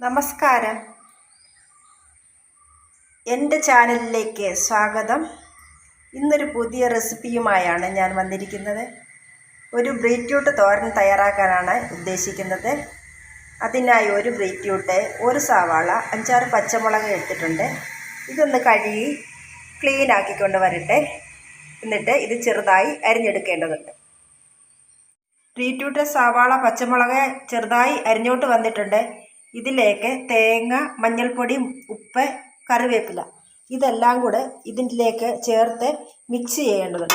നമസ്കാരം. എന്റെ ചാനലിലേക്ക് സ്വാഗതം. ഇന്നൊരു പുതിയ റെസിപ്പിയുമായാണ് ഞാൻ വന്നിരിക്കുന്നത്. ഒരു ബ്രീറ്റ്യൂട്ട് തോരൻ തയ്യാറാക്കാനാണ് ഉദ്ദേശിക്കുന്നത്. അതിനായി ഒരു ബ്രീറ്റ്യൂട്ട് ഒരു സവാള അഞ്ചാറ് പച്ചമുളക് എടുത്തിട്ടുണ്ട് ഇതൊന്ന് കഴുകി ക്ലീൻ ആക്കിക്കൊണ്ട് വരട്ടെ. എന്നിട്ട് ഇത് ചെറുതായി അരിഞ്ഞെടുക്കേണ്ടതുണ്ട്. ബീറ്റ്റൂട്ട് സവാള പച്ചമുളക് ചെറുതായി അരിഞ്ഞോട്ട് വന്നിട്ടുണ്ട്. ഇതിലേക്ക് തേങ്ങ മഞ്ഞൾപ്പൊടി ഉപ്പ് കറിവേപ്പില ഇതെല്ലാം കൂടെ ഇതിലേക്ക് ചേർത്ത് മിക്സ് ചെയ്യേണ്ടതുണ്ട്.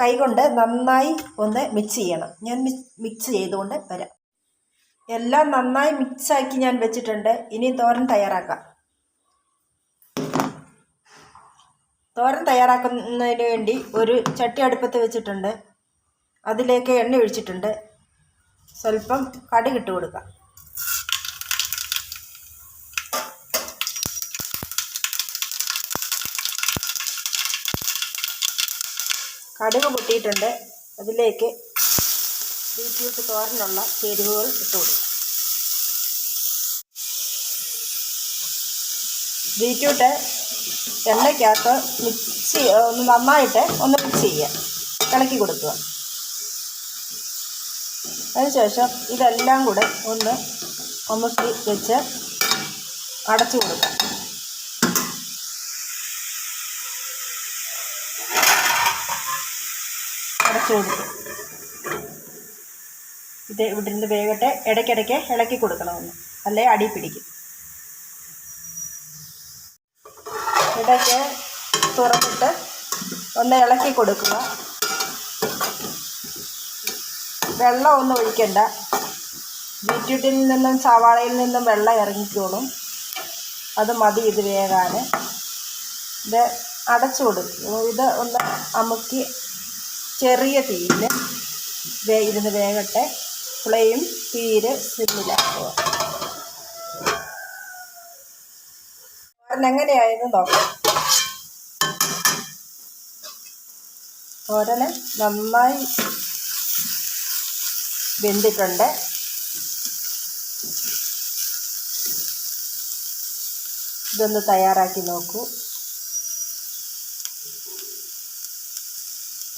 കൈകൊണ്ട് നന്നായി ഒന്ന് മിക്സ് ചെയ്യണം. ഞാൻ മിക്സ് ചെയ്തുകൊണ്ട് വരാം. എല്ലാം നന്നായി മിക്സാക്കി ഞാൻ വെച്ചിട്ടുണ്ട്. ഇനി തോരൻ തയ്യാറാക്കാം. തോരൻ തയ്യാറാക്കുന്നതിന് വേണ്ടി ഒരു ചട്ടി അടുപ്പത്ത് വെച്ചിട്ടുണ്ട്. അതിലേക്ക് എണ്ണ ഒഴിച്ചിട്ടുണ്ട്. സ്വല്പം കടുകിട്ട് കൊടുക്കാം. കടുക് പൊട്ടിയിട്ടുണ്ട്. അതിലേക്ക് ബീറ്റ്റൂട്ട് തോരനുള്ള ചേരുവകൾ ഇട്ട് കൊടുക്കും. ബീറ്റ്റൂട്ട് എണ്ണയ്ക്കകത്ത് മിക്സ് ഒന്ന് നന്നായിട്ട് ഒന്ന് മിക്സ് ചെയ്യുക. ഇളക്കി കൊടുക്കുക. അതിനുശേഷം ഇതെല്ലാം കൂടെ ഒന്ന് അമുക്കി വെച്ച് അടച്ചു കൊടുക്കാം അടച്ചു കൊടുക്കും ഇത് ഇവിടെ നിന്ന് വേഗട്ടെ ഇടയ്ക്കിടയ്ക്ക് ഇളക്കി കൊടുക്കണമെന്ന്. അല്ലേ? അടി പിടിക്കും. ഇടയ്ക്ക് തുറന്നിട്ട് ഒന്ന് ഇളക്കി കൊടുക്കുക. വെള്ളം ഒന്നും ഒഴിക്കണ്ട. ബീറ്റ്റൂട്ടിൽ നിന്നും സവാളയിൽ നിന്നും വെള്ളം ഇറങ്ങിക്കോളും. അത് മതി ഇത് വേകാൻ. ഇത് അടച്ചു കൊടുക്കും. ഇത് ഒന്ന് അമുക്കി ചെറിയ തീയിൽ വേ ഇരുന്ന് വേകട്ടെ ഫ്ലെയിം തീരെ സിമ്മിലാക്കുക എങ്ങനെയായെന്ന് നോക്കാം. തോരന് നന്നായി വെന്തിട്ടുണ്ട്. ഇതൊന്ന് തയ്യാറാക്കി നോക്കൂ.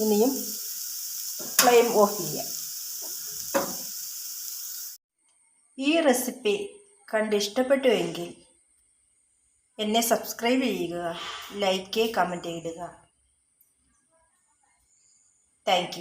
ഇനിയും ഫ്ലെയിം ഓഫ് ചെയ്യാം. ഈ റെസിപ്പി കണ്ട് ഇഷ്ടപ്പെട്ടുവെങ്കിൽ എന്നെ സബ്സ്ക്രൈബ് ചെയ്യുക ലൈക്ക് കമന്റ് ഇടുക. താങ്ക്